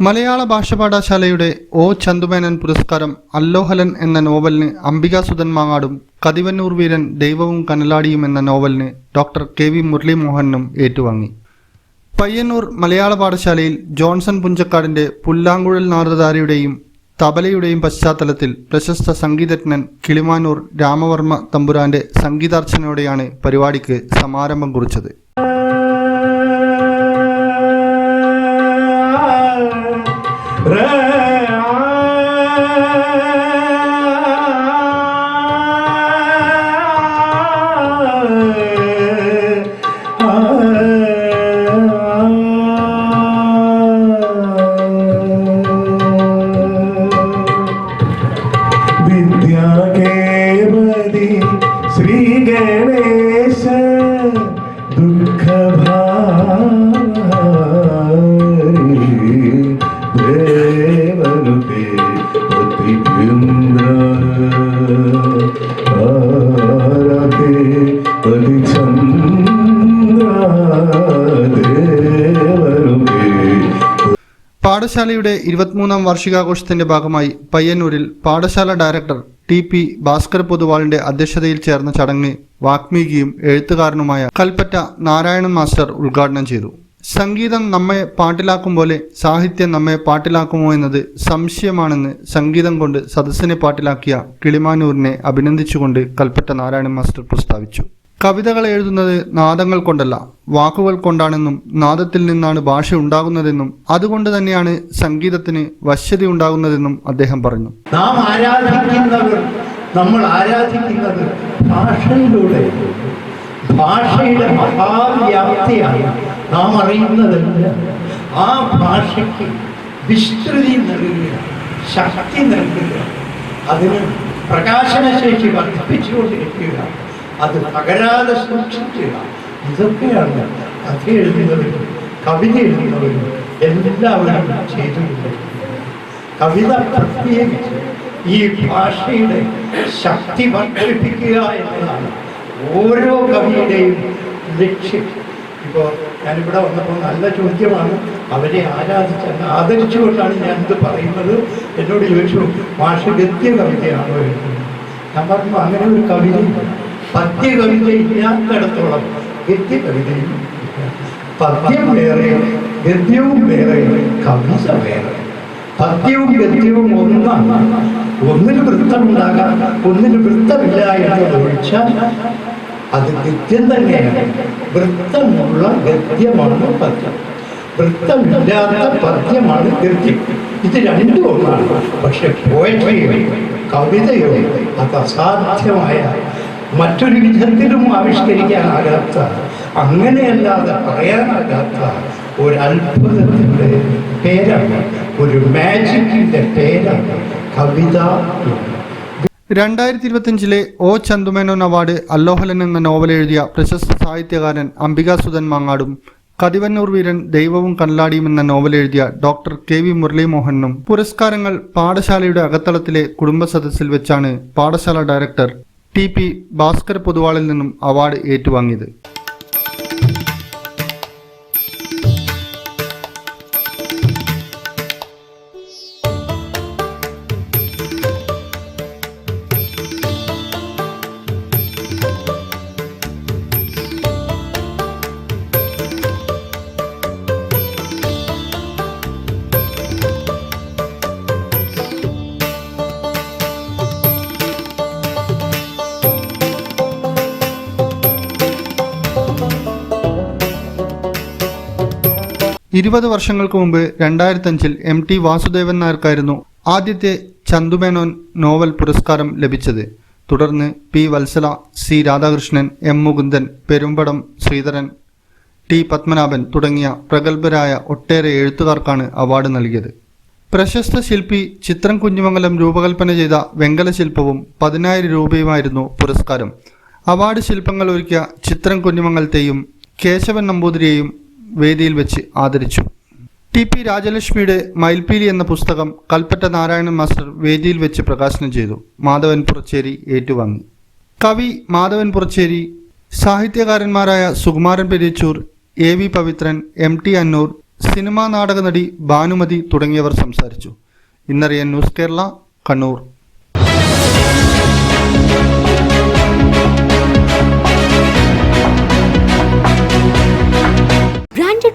മലയാള ഭാഷ പാഠശാലയുടെ ഒ. ചന്തുമേനൻ പുരസ്കാരം അല്ലോഹലൻ എന്ന നോവലിന് അംബികാ സുധൻ മാങ്ങാടും കതിവന്നൂർ വീരൻ ദൈവവും കനലാടിയും എന്ന നോവലിന് ഡോക്ടർ കെ. വി. മുരളീമോഹനും ഏറ്റുവാങ്ങി. പയ്യന്നൂർ മലയാള പാഠശാലയിൽ ജോൺസൺ പുഞ്ചക്കാടിന്റെ പുല്ലാങ്കുഴൽ നാരദാരിയുടെയും തബലയുടെയും പശ്ചാത്തലത്തിൽ പ്രശസ്ത സംഗീതജ്ഞൻ കിളിമാനൂർ രാമവർമ്മ തമ്പുരാന്റെ സംഗീതാർച്ചനയോടെയാണ് പരിപാടിക്ക് സമാരംഭം കുറിച്ചത്. പാഠശാലയുടെ ഇരുപത്തിമൂന്നാം വാർഷികാഘോഷത്തിന്റെ ഭാഗമായി പയ്യന്നൂരിൽ Pathashala director T P Bhaskar പൊതുവാളിന്റെ അധ്യക്ഷതയിൽ ചേർന്ന ചടങ്ങ് വാഗ്മീകിയും എഴുത്തുകാരനുമായ കൽപ്പറ്റ നാരായണൻ മാസ്റ്റർ ഉദ്ഘാടനം ചെയ്തു. സംഗീതം നമ്മെ പാട്ടിലാക്കും പോലെ സാഹിത്യം നമ്മെ പാട്ടിലാക്കുമോ എന്നത് സംശയമാണെന്ന് സംഗീതം കൊണ്ട് സദസ്സിനെ പാട്ടിലാക്കിയ കിളിമാനൂരിനെ അഭിനന്ദിച്ചുകൊണ്ട് കൽപ്പറ്റ നാരായണൻ മാസ്റ്റർ പ്രസ്താവിച്ചു. കവിതകൾ എഴുതുന്നത് നാദങ്ങൾ കൊണ്ടല്ല വാക്കുകൾ കൊണ്ടാണെന്നും നാദത്തിൽ നിന്നാണ് ഭാഷ ഉണ്ടാകുന്നതെന്നും അതുകൊണ്ട് തന്നെയാണ് സംഗീതത്തിന് വശ്യത ഉണ്ടാകുന്നതെന്നും അദ്ദേഹം പറഞ്ഞു. നാം ആരാധിക്കുന്നവർ നമ്മൾ ആരാധിക്കുന്നത് ഭാഷയിലൂടെ. ഭാഷയുടെ മഹാവ്യാപ്തിയാണ് നാം അറിയുന്നതല്ല ആ ഭാഷയ്ക്ക് വിസ്തൃതി നൽകുക ശക്തി നൽകുക അതിന് പ്രകാശനശേഷി വർദ്ധിപ്പിച്ചുകൊണ്ടിരിക്കുക അത് പകരാതെ സൂക്ഷിക്കുക ഇതൊക്കെയാണ് കഥ എഴുതുന്നവരും കവിത എഴുതുന്നവരും എല്ലാവരും ചെയ്തുകൊണ്ടിരിക്കുന്നത് കവിത പ്രത്യേകിച്ച് ഈ ഭാഷയുടെ ശക്തി വർദ്ധിപ്പിക്കുക എന്നതാണ് ഓരോ കവിയുടെയും ലക്ഷ്യം. ഇപ്പോൾ ഞാനിവിടെ വന്നപ്പോൾ നല്ല ചോദ്യമാണ്. അവരെ ആരാധിച്ച് അങ്ങ് ആദരിച്ചുകൊണ്ടാണ് ഞാൻ ഇത് പറയുന്നത്. എന്നോട് ചോദിച്ചു ഭാഷ ഗദ്യ കവിതയാണോ എഴുതുന്നത്? ഞാൻ പറഞ്ഞു അങ്ങനെ ഒരു കവിത പദ്യ കവിത ഇല്ലാത്തടത്തോളം ഗദ്യ കവിതയും. പദ്യം വേറെ ഗദ്യവും വേറെ കവിത വേറെ. പദ്യവും ഗദ്യവും ഒന്നാണ്. ഒന്നിന് വൃത്തമുണ്ടാകാം ഒന്നിന് വൃത്തമില്ല എന്നത് ഒഴിച്ചാൽ അത് ഗദ്യം തന്നെയാണ്. വൃത്തമുള്ള ഗദ്യമാണ് പദ്യം. വൃത്തമില്ലാത്ത പദ്യമാണ് ഗദ്യം. ഇത് രണ്ടും ഒന്നാണ്. പക്ഷെ പോയട്രിയോ കവിതയോ അത് അസാധ്യമായ മറ്റൊരു വിധത്തിലും ആവിഷ്കരിക്കാനാകാത്ത അങ്ങനെയല്ലാതെ പറയാനാകാത്ത ഒരു അത്ഭുതത്തിന്റെ പേരാണ്. ഒരു മാജിക്കിന്റെ പേരാണ് കവിത എന്ന്. രണ്ടായിരത്തി ഇരുപത്തിയഞ്ചിലെ ഒ ചന്തുമേനോൻ അവാർഡ് അല്ലോഹലൻ എന്ന നോവൽ എഴുതിയ പ്രശസ്ത സാഹിത്യകാരൻ അംബികാസുധൻ മാങ്ങാടും കതിവന്നൂർ വീരൻ ദൈവവും കല്ലാടിയും എന്ന നോവൽ എഴുതിയ ഡോക്ടർ കെ വി മുരളീമോഹനും പുരസ്കാരങ്ങൾ പാഠശാലയുടെ അകത്തളത്തിലെ കുടുംബ സദസ്സിൽ വെച്ചാണ് പാഠശാല ഡയറക്ടർ ടി പി ഭാസ്കർ പൊതുവാളിൽ നിന്നും അവാർഡ് ഏറ്റുവാങ്ങിയത്. ഇരുപത് വർഷങ്ങൾക്ക് മുമ്പ് രണ്ടായിരത്തഞ്ചിൽ എം ടി വാസുദേവൻ നായർക്കായിരുന്നു ആദ്യത്തെ ചന്തുമേനോൻ നോവൽ പുരസ്കാരം ലഭിച്ചത്. തുടർന്ന് P Valsala C Radhakrishnan M Mukundan Perumbadavam Sreedharan T Padmanabhan തുടങ്ങിയ പ്രഗത്ഭരായ ഒട്ടേറെ എഴുത്തുകാർക്കാണ് അവാർഡ് നൽകിയത്. പ്രശസ്ത ശില്പി ചിത്രം കുഞ്ഞുമംഗലം രൂപകൽപ്പന ചെയ്ത വെങ്കല ശില്പവും പതിനായിരം രൂപയുമായിരുന്നു പുരസ്കാരം. അവാർഡ് ശില്പങ്ങൾ ഒരുക്കിയ ചിത്രം കുഞ്ഞുമംഗലത്തെയും കേശവൻ നമ്പൂതിരിയെയും വേദിയിൽ വെച്ച് ആദരിച്ചു. ടി പി രാജലക്ഷ്മിയുടെ മയിൽപ്പീലി എന്ന പുസ്തകം കൽപ്പറ്റ നാരായണൻ മാസ്റ്റർ വേദിയിൽ വെച്ച് പ്രകാശനം ചെയ്തു. മാധവൻ പുറച്ചേരി ഏറ്റുവാങ്ങി. കവി Madhavan Puracheri സാഹിത്യകാരന്മാരായ Sukumaran Periyachur A V Pavithran M T Annur cinema നാടക നടി ഭാനുമതി തുടങ്ങിയവർ സംസാരിച്ചു. ഇന്നറിയാൻ ന്യൂസ് കേരള കണ്ണൂർ.